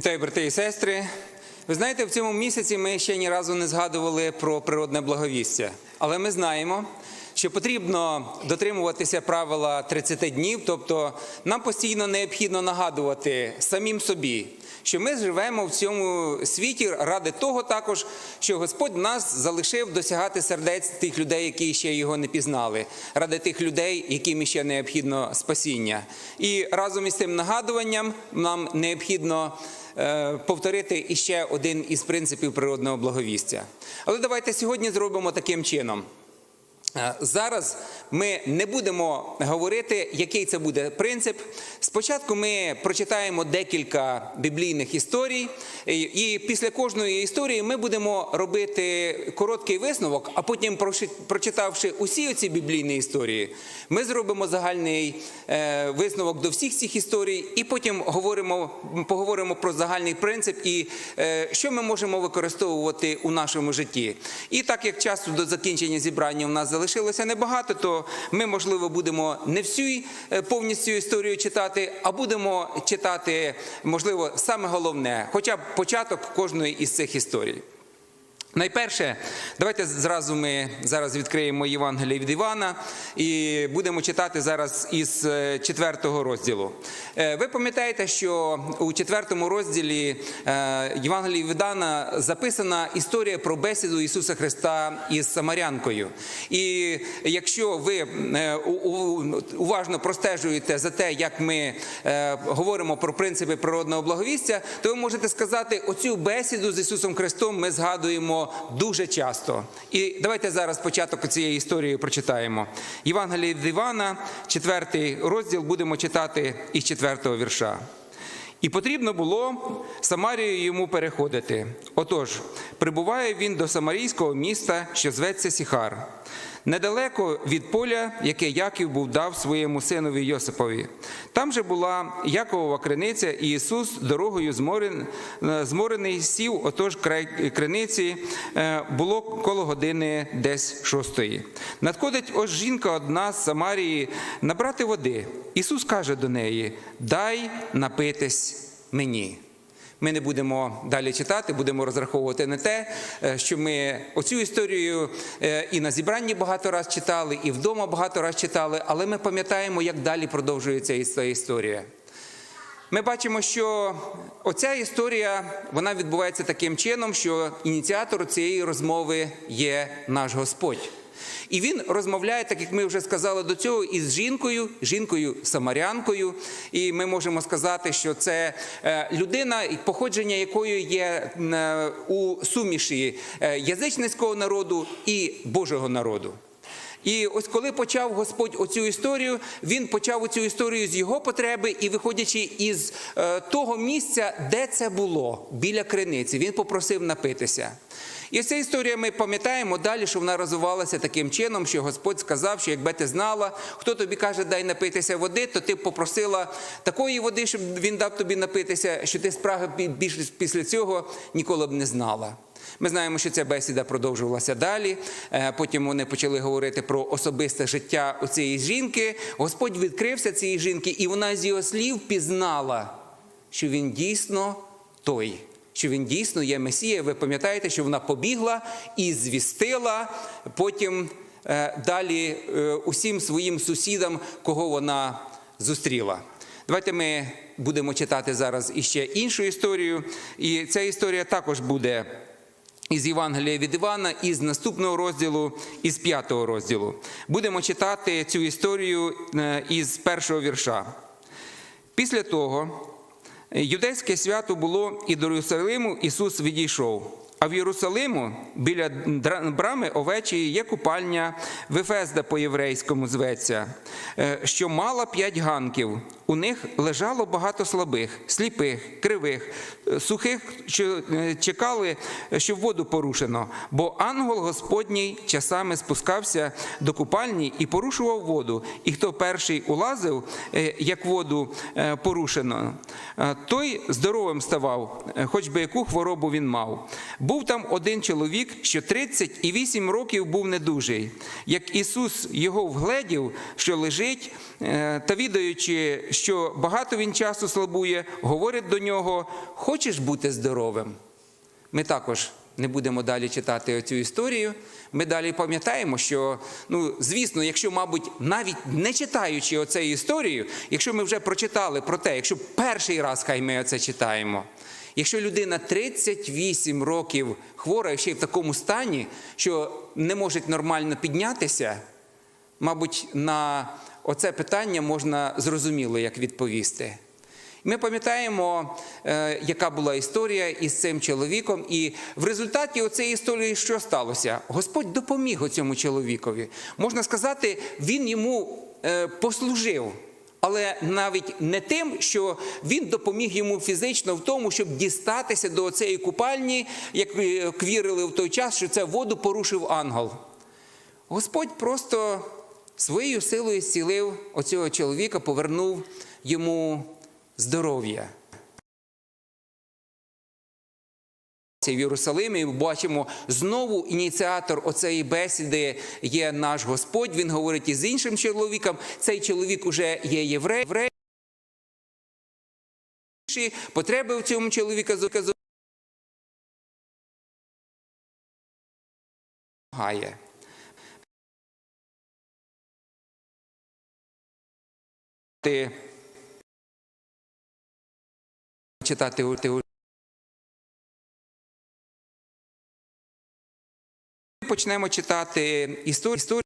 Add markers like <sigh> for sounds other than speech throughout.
Вітаю, брати і сестри. Ви знаєте, в цьому місяці ми ще ні разу не згадували про природне благовістя, але ми знаємо, що потрібно дотримуватися правила 30 днів, тобто нам постійно необхідно нагадувати самим собі, що ми живемо в цьому світі ради того також, що Господь нас залишив досягати сердець тих людей, які ще його не пізнали, ради тих людей, яким ще необхідно спасіння. І разом із цим нагадуванням нам необхідно е, повторити іще один із принципів природного благовістя. Але давайте сьогодні зробимо таким чином. Е, Зараз ми не будемо говорити, який це буде принцип. Спочатку ми прочитаємо декілька біблійних історій, і- і після кожної історії ми будемо робити короткий висновок, а потім, прочитавши усі ці біблійні історії, ми зробимо загальний е, висновок до всіх цих історій, і потім говоримо, поговоримо про загальний принцип і е, що ми можемо використовувати у нашому житті. І так як часу до закінчення зібрання у нас залишилося небагато, то ми, можливо, будемо не всю е, повністю історію читати, а будемо читати, можливо, саме головне, хоча б початок кожної із цих історій. Найперше, давайте зразу ми зараз відкриємо Євангеліє від Івана і будемо читати зараз із е, четвертого розділу. Е, Ви пам'ятаєте, що у четвертому розділі е, Євангелії від Івана записана історія про бесіду Ісуса Христа із Самарянкою. І якщо ви уважно простежуєте за те, як ми говоримо про принципи природного благовістя, то ви можете сказати, оцю бесіду з Ісусом Христом ми згадуємо дуже часто. І давайте зараз початок цієї історії прочитаємо. Євангеліє від Івана, четвертий розділ, будемо читати із четвертого вірша. І потрібно було Самарію йому переходити. Отож, прибуває він до самарійського міста, що зветься Сіхар, недалеко від поля, яке Яків був дав своєму синові Йосипові. Там же була Яковова криниця, і Ісус дорогою е, зморений сів, отож край криниці е, було коло години десь шостої. Надходить ось жінка одна з Самарії набрати води. Ісус каже до неї: Дай напитись мені. Ми не будемо далі читати, будемо розраховувати на те, е, що ми оцю історію е, і на зібранні багато раз читали, і вдома багато раз читали, але ми пам'ятаємо, як далі продовжується ця історія. Ми бачимо, що оця історія вона відбувається таким чином, що ініціатор цієї розмови є наш Господь. І він розмовляє, так як ми вже сказали до цього, із жінкою, жінкою самарянкою. І ми можемо сказати, що це е, людина, походження якої є е, у суміші е, язичницького народу і Божого народу. І ось коли почав Господь оцю історію, він почав оцю історію з його потреби і виходячи із того місця, де це було, біля криниці, він попросив напитися. І ця історія ми пам'ятаємо далі, що вона розвивалася таким чином, що Господь сказав, що якби ти знала, хто тобі каже, дай напитися води, то ти б попросила такої води, щоб він дав тобі напитися, що ти спраги більше після цього ніколи б не знала. Ми знаємо, що ця бесіда продовжувалася далі. Е, Потім вони почали говорити про особисте життя у цієї жінки. Господь відкрився цієї жінки, і вона з його слів пізнала, що він дійсно той, що він дійсно є Месія. Ви пам'ятаєте, що вона побігла і звістила потім е, далі е, усім своїм сусідам, кого вона зустріла. Давайте ми будемо читати зараз іще іншу історію. І ця історія також буде із Євангелія від Івана, із наступного розділу, із п'ятого розділу. Будемо читати цю історію е, із першого вірша. Після того юдейське свято було і до Єрусалиму Ісус відійшов. А в Єрусалиму біля брами овечі є купальня Вифезда по-єврейському зветься, е, що мала п'ять ганків. У них лежало багато слабих, сліпих, кривих, е, сухих, що е, чекали, що воду порушено. Бо ангел Господній часами спускався до купальні і порушував воду. І хто перший улазив, е, як воду порушено, той здоровим ставав, хоч би яку хворобу він мав. Був там один чоловік, що 38 років був недужий. Як Ісус його вгледів, що лежить, та відаючи, що багато він часу слабує, говорить до нього: Хочеш бути здоровим? Ми також не будемо далі читати цю історію. Ми далі пам'ятаємо, що, ну, звісно, якщо, мабуть, навіть не читаючи оцю історію, якщо ми вже прочитали про те, якщо перший раз хай ми оце читаємо, якщо людина 38 років хвора ще й в такому стані, що не може нормально піднятися, мабуть, на оце питання можна зрозуміло як відповісти. Ми пам'ятаємо, е, яка була історія із цим чоловіком, і в результаті цієї історії що сталося? Господь допоміг цьому чоловікові. Можна сказати, він йому е, послужив. Але навіть не тим, що він допоміг йому фізично в тому, щоб дістатися до цієї купальні, як е, вірили в той час, що це воду порушив ангел. Господь просто своєю силою зцілив оцього чоловіка, повернув йому здоров'я. В Єрусалимі бачимо знову ініціатор оцеї бесіди є наш Господь. Він говорить із іншим чоловіком. Цей чоловік уже є єврей. Потреби в цьому чоловіка згає. Ти читати у Почнемо читати історію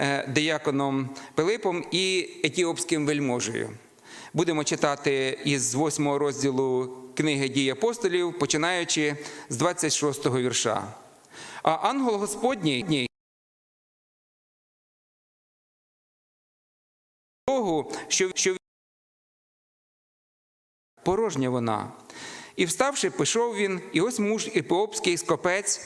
е, Пилипом і етіопським вельможею. Будемо читати із 8 розділу книги дій апостолів, починаючи з 26 вірша. А ангел Господній Богу, що, що порожня вона. І вставши, пішов він, і ось муж епіопський скопець.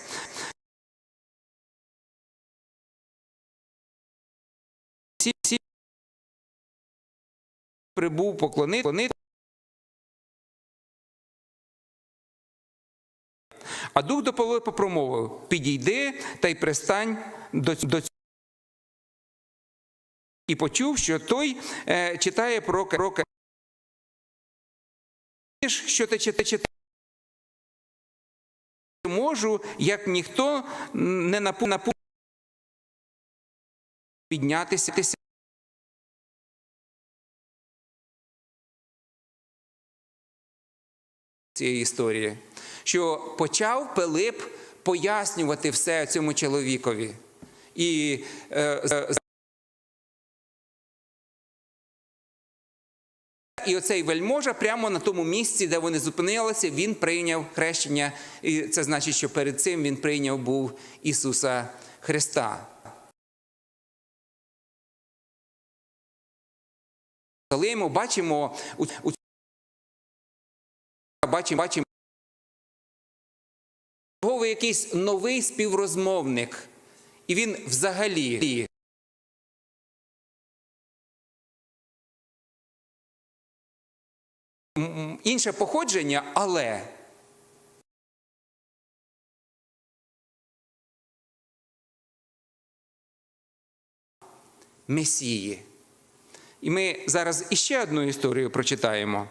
Прибув поклонити. А дух до Пилипа промовив: підійди та й пристань до, до і почув, що той е, читає про, про що ти читаєш, можу, як ніхто не напу, напу піднятися. Цієї історії, що почав Пилип пояснювати все цьому чоловікові. І е, І оцей вельможа прямо на тому місці, де вони зупинилися, він прийняв хрещення. І це значить, що перед цим він прийняв був Ісуса Христа. Коли ми бачимо у бачимо, бачимо якийсь новий співрозмовник, і він взагалі. Інше походження, але Месії. І ми зараз іще одну історію прочитаємо.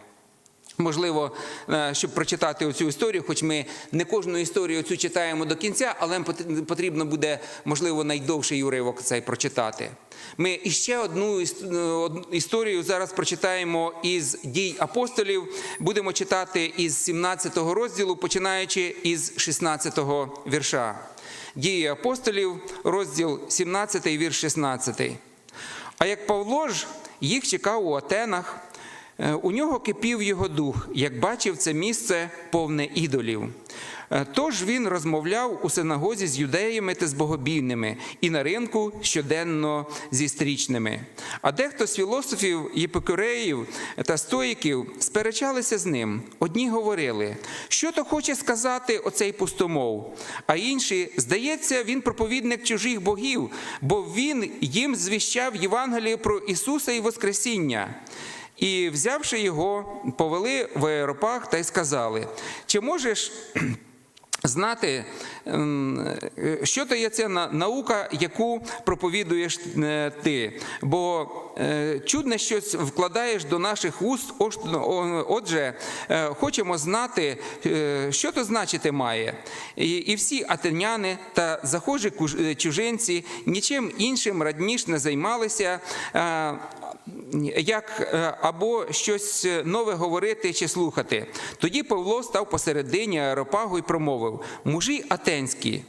Можливо, е, щоб прочитати оцю історію, хоч ми не кожну історію цю читаємо до кінця, але потрібно буде, можливо, найдовший уривок цей прочитати. Ми іще одну історію зараз прочитаємо із дій апостолів. Будемо читати із 17 розділу, починаючи із 16 вірша. Дії апостолів, розділ 17, вірш 16. А як Павло ж їх чекав у Атенах. Е, у нього кипів його дух, як бачив це місце повне ідолів. Е, тож він розмовляв у синагозі з юдеями та з богобійними і на ринку щоденно зі стрічними. А дехто з філософів, єпикуреїв та стоїків сперечалися з ним. Одні говорили, що то хоче сказати оцей пустомов, а інші, здається, він проповідник чужих богів, бо він їм звіщав Євангеліє про Ісуса і Воскресіння. І, взявши його, повели в аеропах та й сказали: чи можеш <clears throat> знати, ем, е, що то є ця наука, яку проповідуєш е, ти. Бо е, чудне щось вкладаєш до наших о- Отже, хочемо знати, що то значити має. І всі атеняни та захожі чужинці нічим іншим радніш не займалися. Як е, або щось нове говорити чи слухати. Тоді Павло став посередині аеропагу і промовив: мужі атенські,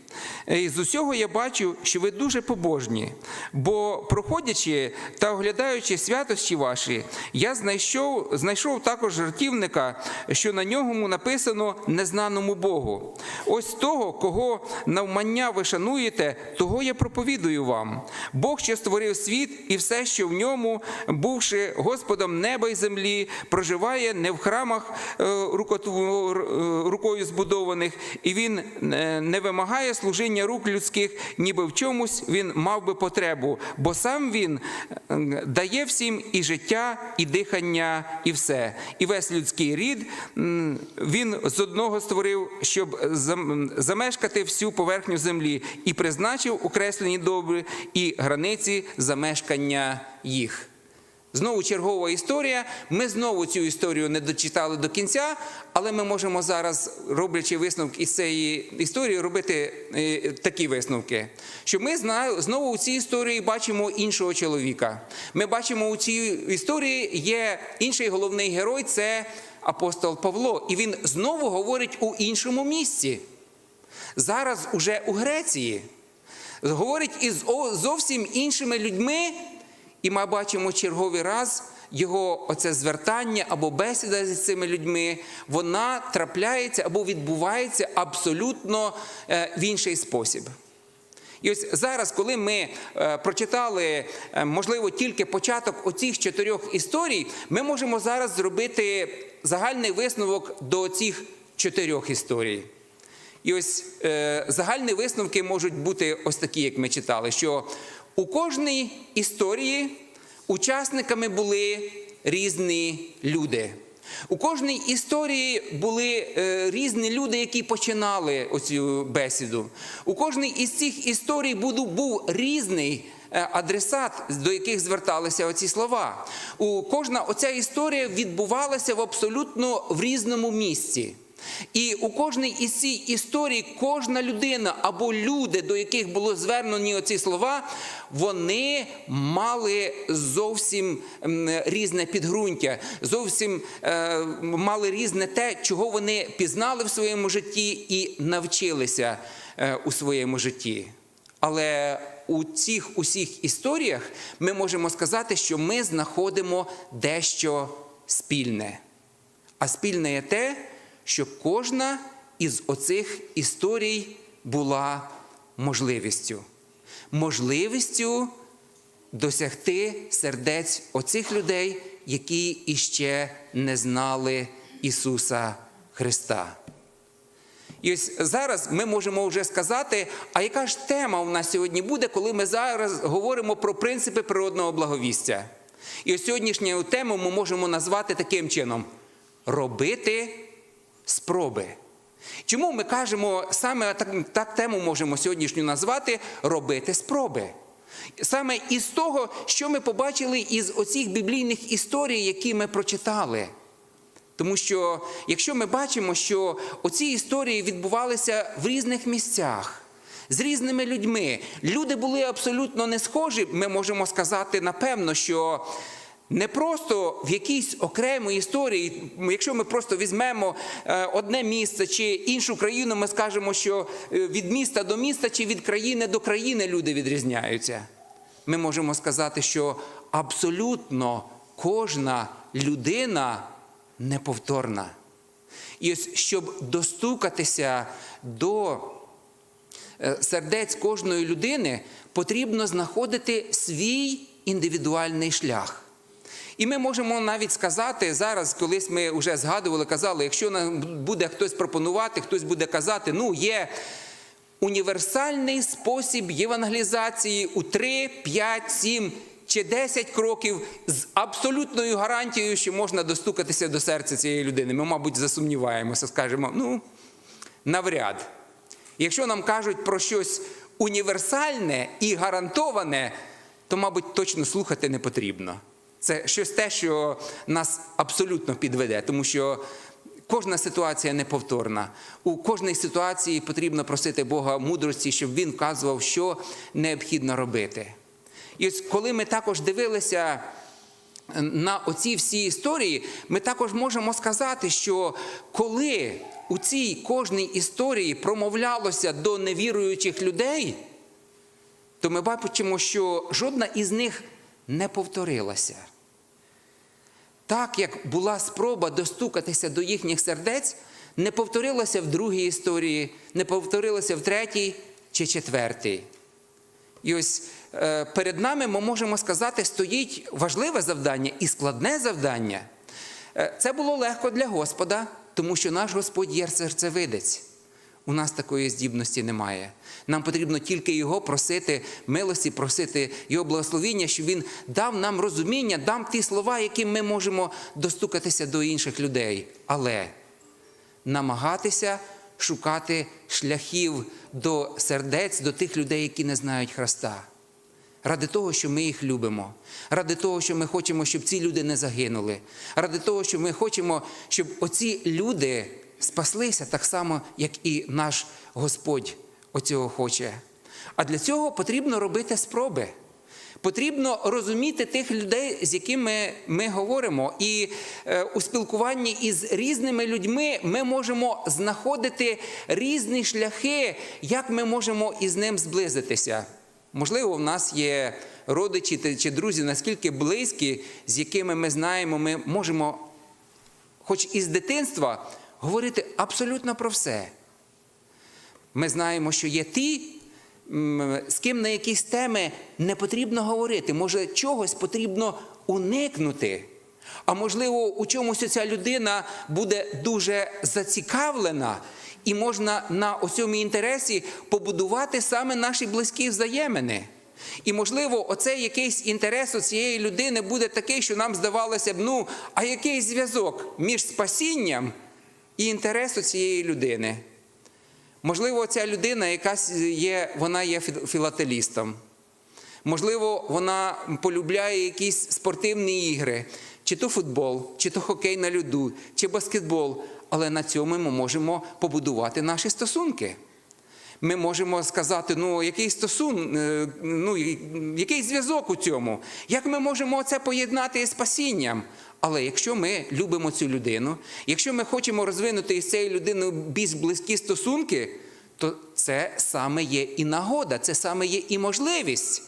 е, з усього я бачу, що ви дуже побожні, бо проходячи та оглядаючи святості ваші, я знайшов, знайшов також жартівника, що на ньому написано незнаному Богу. Ось того, кого навмання ви шануєте, того я проповідую вам. Бог, що створив світ і все, що в ньому, бувши Господом неба й землі, проживає не в храмах е, е, рукою збудованих, і він не вимагає служіння рук людських, ніби в чомусь він мав би потребу, бо сам він е, дає всім і життя, і дихання, і все. І весь людський рід він з одного створив, щоб зам- замешкати всю поверхню землі, і призначив окреслені добри і границі замешкання їх. Знову чергова історія. Ми знову цю історію не дочитали до кінця, але ми можемо зараз, роблячи висновки із цієї історії, робити е, такі висновки. Що ми знову у цій історії бачимо іншого чоловіка. Ми бачимо у цій історії є інший головний герой це апостол Павло. І він знову говорить у іншому місці. Зараз уже у Греції. Говорить із зовсім іншими людьми, і ми бачимо черговий раз його оце звертання або бесіда з цими людьми, вона трапляється або відбувається абсолютно е, в інший спосіб. І ось зараз, коли ми е, прочитали, е, можливо, тільки початок оцих чотирьох історій, ми можемо зараз зробити загальний висновок до цих чотирьох історій. І ось загальні висновки можуть бути ось такі, як ми читали, що у кожній історії учасниками були різні люди. У кожній історії були е, різні люди, які починали оцю бесіду. У кожній із цих історій був різний е, адресат, до яких зверталися оці слова. У кожна оця історія відбувалася в абсолютно в різному місці. І у кожній із цій історії кожна людина або люди, до яких було звернені оці слова, вони мали зовсім різне підґрунтя, зовсім е, мали різне те, чого вони пізнали в своєму житті і навчилися е, у своєму житті. Але у цих усіх історіях ми можемо сказати, що ми знаходимо дещо спільне. А спільне є те, що кожна із оцих історій була можливістю. Можливістю досягти сердець оцих людей, які іще не знали Ісуса Христа. І ось зараз ми можемо вже сказати, а яка ж тема у нас сьогодні буде, коли ми зараз говоримо про принципи природного благовістя. І ось сьогоднішню тему ми можемо назвати таким чином: робити спроби. Чому ми кажемо, саме так, так тему можемо сьогоднішню назвати робити спроби? Саме із того, що ми побачили із оцих біблійних історій, які ми прочитали. Тому що якщо ми бачимо, що оці історії відбувалися в різних місцях, з різними людьми, люди були абсолютно не схожі, ми можемо сказати напевно, що не просто в якійсь окремій історії, якщо ми просто візьмемо е, одне місце чи іншу країну, ми скажемо, що е, від міста до міста чи від країни до країни люди відрізняються. Ми можемо сказати, що абсолютно кожна людина неповторна. І ось щоб достукатися до е, сердець кожної людини, потрібно знаходити свій індивідуальний шлях. І ми можемо навіть сказати зараз, колись ми вже згадували, казали, якщо нам буде хтось пропонувати, хтось буде казати, ну є універсальний спосіб євангелізації у 3, 5, 7 чи 10 кроків з абсолютною гарантією, що можна достукатися до серця цієї людини. Ми, мабуть, засумніваємося, скажемо, ну, навряд. Якщо нам кажуть про щось універсальне і гарантоване, то, мабуть, точно слухати не потрібно. Це щось те, що нас абсолютно підведе, тому що кожна ситуація неповторна. У кожній ситуації потрібно просити Бога мудрості, щоб він вказував, що необхідно робити. І ось коли ми також дивилися на оці всі історії, ми також можемо сказати, що коли у цій кожній історії промовлялося до невіруючих людей, то ми бачимо, що жодна із них не повторилася. Так як була спроба достукатися до їхніх сердець, не повторилася в другій історії, не повторилася в третій чи четвертій. І ось е, перед нами ми можемо сказати, стоїть важливе завдання і складне завдання. Е, Це було легко для Господа, тому що наш Господь є серцевидець. У нас такої здібності немає. Нам потрібно тільки Його просити милості, просити Його благословіння, щоб Він дав нам розуміння, дав ті слова, яким ми можемо достукатися до інших людей. Але намагатися шукати шляхів до сердець, до тих людей, які не знають Христа. Ради того, що ми їх любимо, ради того, що ми хочемо, щоб ці люди не загинули, ради того, що ми хочемо, щоб оці люди спаслися так само, як і наш Господь оцього хоче. А для цього потрібно робити спроби. Потрібно розуміти тих людей, з якими ми говоримо. І е, у спілкуванні із різними людьми ми можемо знаходити різні шляхи, як ми можемо із ним зблизитися. Можливо, в нас є родичі чи друзі наскільки близькі, з якими ми знаємо, ми можемо, хоч із дитинства, говорити абсолютно про все. Ми знаємо, що є ті, з ким на якісь теми не потрібно говорити. Може, чогось потрібно уникнути. А можливо, у чомусь ця людина буде дуже зацікавлена, і можна на цьому інтересі побудувати саме наші близькі взаємини. І, можливо, оцей якийсь інтерес у цієї людини буде такий, що нам здавалося б, ну, а який зв'язок між спасінням і інтересу цієї людини? Можливо, ця людина, якась є, вона є фі- філателістом. Можливо, вона полюбляє якісь спортивні ігри, чи то футбол, чи то хокей на льоду, чи баскетбол. Але на цьому ми можемо побудувати наші стосунки. Ми можемо сказати, ну який стосун, е, ну який зв'язок у цьому? Як ми можемо це поєднати із спасінням? Але якщо ми любимо цю людину, якщо ми хочемо розвинути із цією людиною більш близькі стосунки, то це саме є і нагода, це саме є і можливість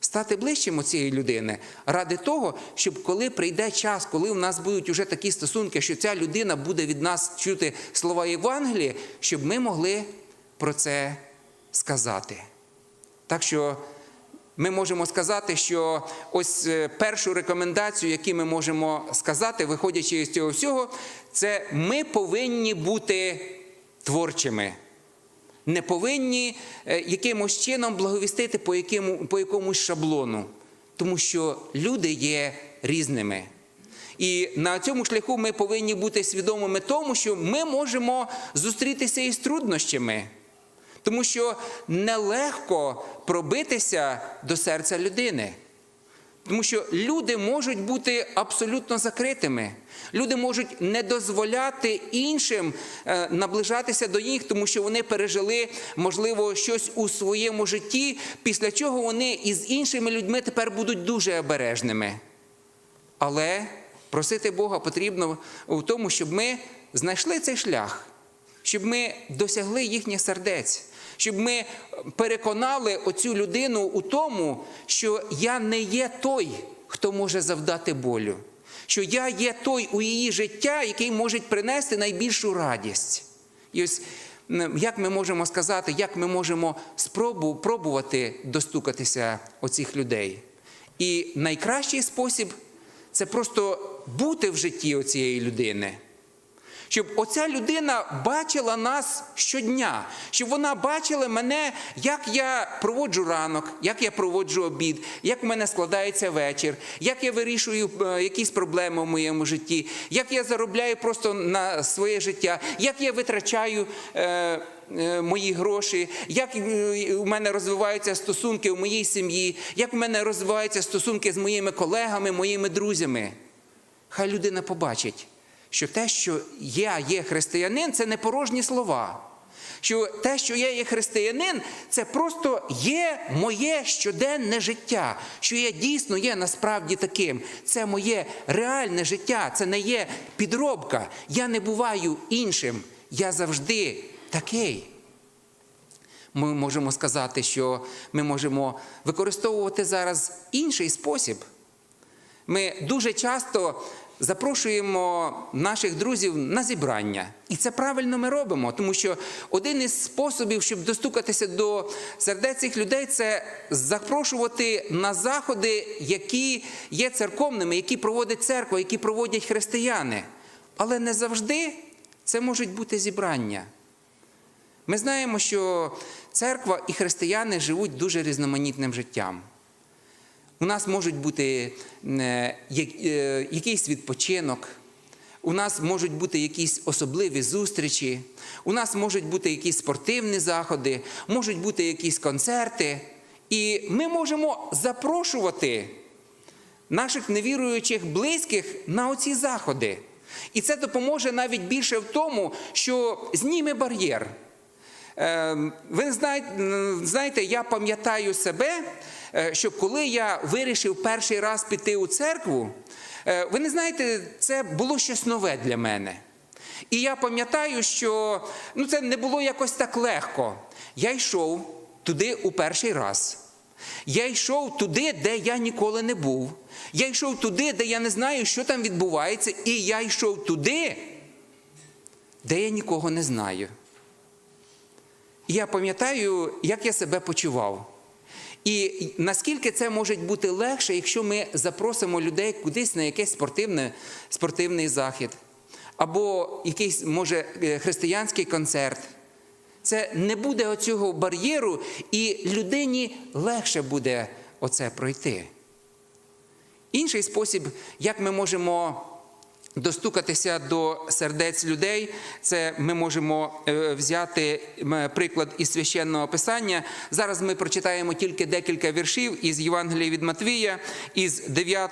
стати ближчим у цієї людини ради того, щоб коли прийде час, коли у нас будуть уже такі стосунки, що ця людина буде від нас чути слова Євангелія, щоб ми могли про це сказати. Так що ми можемо сказати, що ось е, першу рекомендацію, яку ми можемо сказати, виходячи з цього всього, це ми повинні бути творчими. Не повинні е, якимось чином благовістити по, якому, по якомусь шаблону, тому що люди є різними. І на цьому шляху ми повинні бути свідомими тому, що ми можемо зустрітися із труднощами, тому що нелегко пробитися до серця людини. Тому що люди можуть бути абсолютно закритими. Люди можуть не дозволяти іншим е, наближатися до них, тому що вони пережили, можливо, щось у своєму житті, після чого вони із іншими людьми тепер будуть дуже обережними. Але просити Бога потрібно у тому, щоб ми знайшли цей шлях, щоб ми досягли їхніх сердець, щоб ми переконали оцю людину у тому, що я не є той, хто може завдати болю, що я є той у її життя, який може принести найбільшу радість. І ось як ми можемо сказати, як ми можемо спробу, пробувати достукатися оцих людей. І найкращий спосіб це просто бути в житті оцієї людини. Щоб оця людина бачила нас щодня, щоб вона бачила мене, як я проводжу ранок, як я проводжу обід, як в мене складається вечір, як я вирішую е, якісь проблеми в моєму житті, як я заробляю просто на своє життя, як я витрачаю. Е, е, Мої гроші, як е, у мене розвиваються стосунки у моїй сім'ї, як у мене розвиваються стосунки з моїми колегами, моїми друзями. Хай людина побачить, що те, що я є християнин, це не порожні слова. Що те, що я є християнин, це просто є моє щоденне життя, що я дійсно є насправді таким. Це моє реальне життя, це не є підробка. Я не буваю іншим. Я завжди такий. Ми можемо сказати, що ми можемо використовувати зараз інший спосіб. Ми дуже часто запрошуємо наших друзів на зібрання. І це правильно ми робимо, тому що один із способів, щоб достукатися до сердець цих людей, це запрошувати на заходи, які є церковними, які проводить церква, які проводять християни. Але не завжди це можуть бути зібрання. Ми знаємо, що церква і християни живуть дуже різноманітним життям. У нас можуть бути е, е, якийсь відпочинок, у нас можуть бути якісь особливі зустрічі, у нас можуть бути якісь спортивні заходи, можуть бути якісь концерти. І ми можемо запрошувати наших невіруючих близьких на оці заходи. І це допоможе навіть більше в тому, що зніме бар'єр. Е, Ви знаєте, знаєте, я пам'ятаю себе, е, що коли я вирішив перший раз піти у церкву, е, ви не знаєте, це було щось нове для мене. І я пам'ятаю, що ну, це не було якось так легко. Я йшов туди у перший раз. Я йшов туди, де я ніколи не був. Я йшов туди, де я не знаю, що там відбувається, і я йшов туди, де я нікого не знаю. Я пам'ятаю, як я себе почував. І наскільки це може бути легше, якщо ми запросимо людей кудись на якийсь спортивне, спортивний захід, або якийсь, може, е, християнський концерт. Це не буде оцього бар'єру, і людині легше буде оце пройти. Інший спосіб, як ми можемо достукатися до сердець людей, це ми можемо е, взяти приклад із священного писання. Зараз ми прочитаємо тільки декілька віршів із Євангелія від Матвія, із 9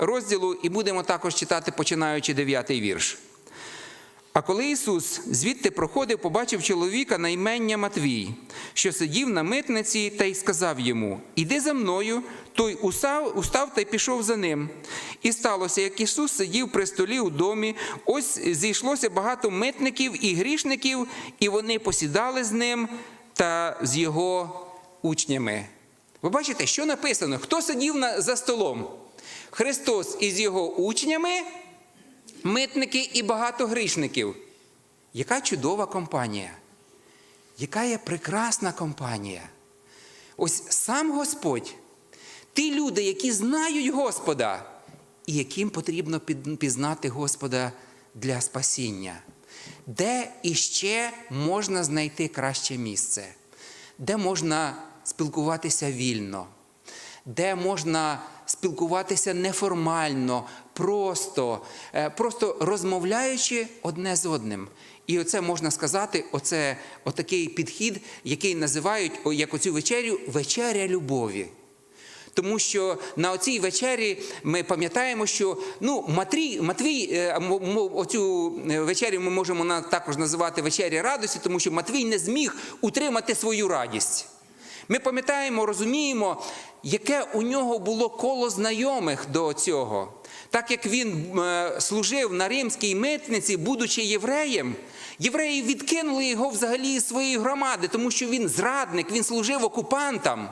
розділу, і будемо також читати, починаючи 9 вірш. А коли Ісус звідти проходив, побачив чоловіка на імення Матвій, що сидів на митниці, та й сказав йому: Іди за мною. Той устав, устав та й пішов за ним. І сталося, як Ісус сидів при столі у домі, ось зійшлося багато митників і грішників, і вони посідали з ним та з його учнями. Ви бачите, що написано? Хто сидів за столом? Христос із його учнями митники і багато грішників. Яка чудова компанія, яка є прекрасна компанія. Ось сам Господь, ті люди, які знають Господа, і яким потрібно пізнати Господа для спасіння. Де іще можна знайти краще місце, де можна спілкуватися вільно, де можна спілкуватися неформально, просто, е, просто розмовляючи одне з одним. І оце можна сказати, оце отакий підхід, який називають як оцю вечерю вечеря любові. Тому що на оцій вечері ми пам'ятаємо, що ну, Матрій, Матвій, е, оцю е, вечерю ми можемо також називати вечеря радості, тому що Матвій не зміг утримати свою радість. Ми пам'ятаємо, розуміємо, яке у нього було коло знайомих до цього. Так як він е, служив на римській митниці, будучи євреєм, євреї відкинули його взагалі із своєї громади, тому що він зрадник, він служив окупантам.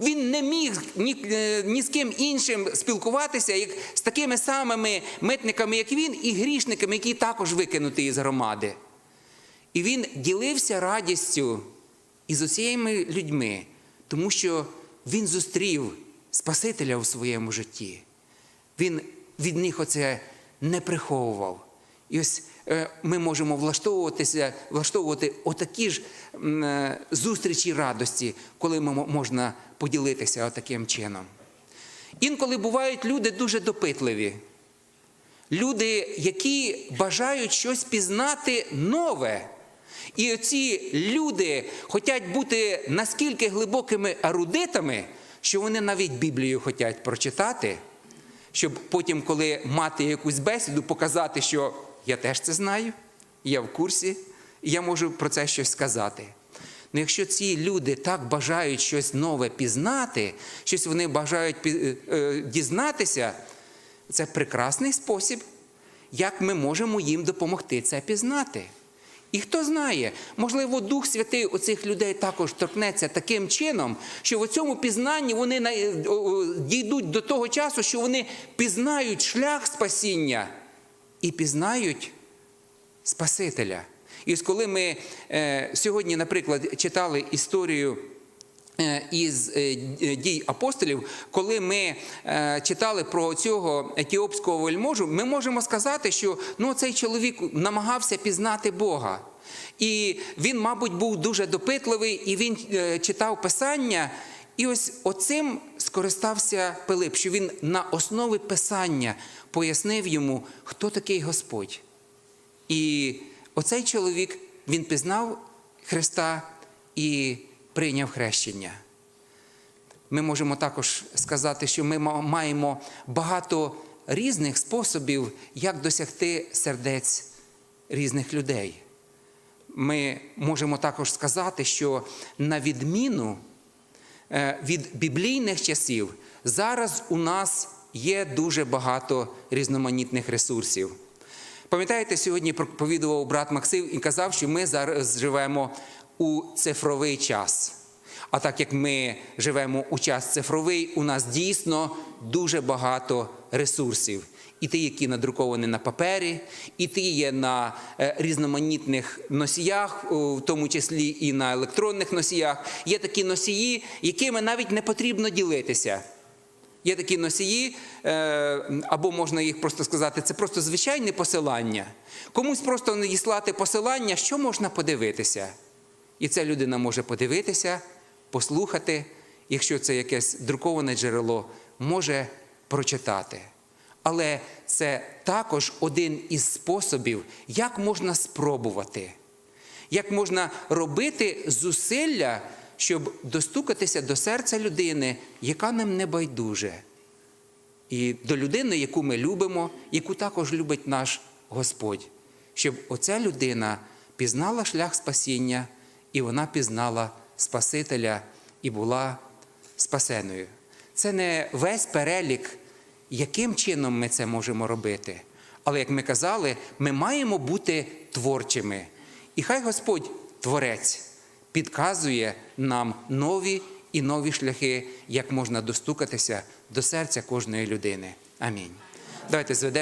Він не міг ні, е, ні з ким іншим спілкуватися, як з такими самими митниками, як він, і грішниками, які також викинуті із громади. І він ділився радістю із усіми людьми, тому що він зустрів Спасителя у своєму житті. Він від них оце не приховував. І ось е, ми можемо влаштовуватися, влаштовувати отакі ж е, зустрічі радості, коли ми можна поділитися отаким чином. Інколи бувають люди дуже допитливі. Люди, які бажають щось пізнати нове. І оці люди хочуть бути наскільки глибокими ерудитами, що вони навіть Біблію хочуть прочитати, щоб потім, коли мати якусь бесіду, показати, що я теж це знаю, я в курсі, і я можу про це щось сказати. Ну, якщо ці люди так бажають щось нове пізнати, щось вони бажають пі- е, дізнатися, це прекрасний спосіб, як ми можемо їм допомогти це пізнати. І хто знає, можливо, Дух Святий у цих людей також торкнеться таким чином, що в цьому пізнанні вони дійдуть до того часу, що вони пізнають шлях спасіння і пізнають Спасителя. І коли ми е, сьогодні, наприклад, читали історію із е, дій апостолів, коли ми е, читали про цього етіопського вельможу, ми можемо сказати, що ну, цей чоловік намагався пізнати Бога. І він, мабуть, був дуже допитливий, і він е, читав Писання. І ось оцим скористався Пилип, що він на основі Писання пояснив йому, хто такий Господь. І оцей чоловік він пізнав Христа і прийняв хрещення. Ми можемо також сказати, що ми маємо багато різних способів, як досягти сердець різних людей. Ми можемо також сказати, що на відміну е, від біблійних часів зараз у нас є дуже багато різноманітних ресурсів. Пам'ятаєте, сьогодні проповідував брат Максим і казав, що ми зараз живемо у цифровий час. А так як ми живемо у час цифровий, у нас дійсно дуже багато ресурсів. І ті, які надруковані на папері, і ті є на е, різноманітних носіях, в тому числі і на електронних носіях. Є такі носії, якими навіть не потрібно ділитися. Є такі носії, е, або можна їх просто сказати, це просто звичайне посилання. Комусь просто надіслати посилання, що можна подивитися. І ця людина може подивитися, послухати, якщо це якесь друковане джерело, може прочитати. Але це також один із способів, як можна спробувати, як можна робити зусилля, щоб достукатися до серця людини, яка нам не байдуже, і до людини, яку ми любимо, яку також любить наш Господь, щоб оця людина пізнала шлях спасіння, і вона пізнала Спасителя і була спасеною. Це не весь перелік, яким чином ми це можемо робити. Але, як ми казали, ми маємо бути творчими. І хай Господь, Творець, підказує нам нові і нові шляхи, як можна достукатися до серця кожної людини. Амінь. Давайте зведемо.